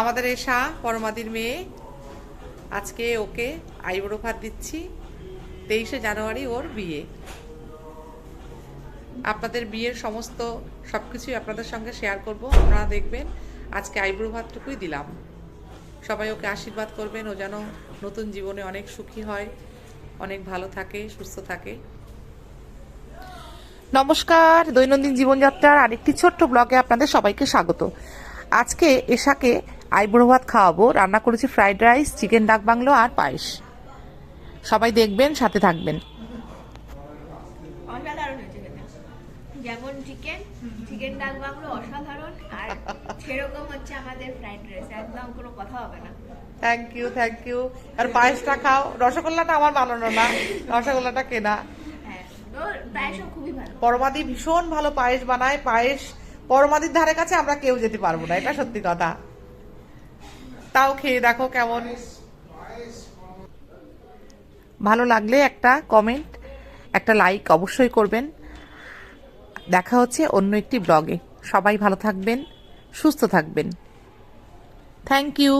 আমাদের এসা পরমাদির মেয়ে। আজকে ওকে আইবুড়ো ভাত দিচ্ছি। তেইশে জানুয়ারি ওর বিয়ে। আপনাদের বিয়ের সমস্ত সব কিছুই আপনাদের সঙ্গে শেয়ার করব। আপনারা দেখবেন আজকে আইবুড়ো ভাতটুকুই দিলাম। সবাই ওকে আশীর্বাদ করবেন। ও যেন নতুন জীবনে অনেক সুখী হয়, অনেক ভালো থাকে, সুস্থ থাকে। নমস্কার। দৈনন্দিন জীবনযাত্রার আরেকটি ছোট্ট ব্লগে আপনাদের সবাইকে স্বাগত। আজকে এশাকে আইবুড়ো ভাত খাওয়াবো রান্না করেছি fried rice chicken dak bungalow আর পায়েস। সবাই দেখবেন সাথে থাকবেন। যেমন চিকেন চিকেন ডাক বাংলো অসাধারণ আর সেরকম হচ্ছে আমাদের ফ্রাইড রাইস একদম কোনো কথা হবে না। থ্যাংক ইউ থ্যাংক ইউ আর পায়েসটা খাও। রসগোল্লাটা আমার বানানো না রসগোল্লাটা কেনা হ্যাঁ পরমাদি ভীষণ ভালো পায়েস বানায়। পায়েস পরমাদির ধারে কাছে আমরা কেউ যেতে পারব না এটা সত্যি কথা। তাও খেয়ে দেখো কেমন। ভালো লাগলে একটা কমেন্ট একটা লাইক অবশ্যই করবেন। দেখা হচ্ছে অন্য একটি ব্লগে সবাই ভালো থাকবেন, সুস্থ থাকবেন। Thank you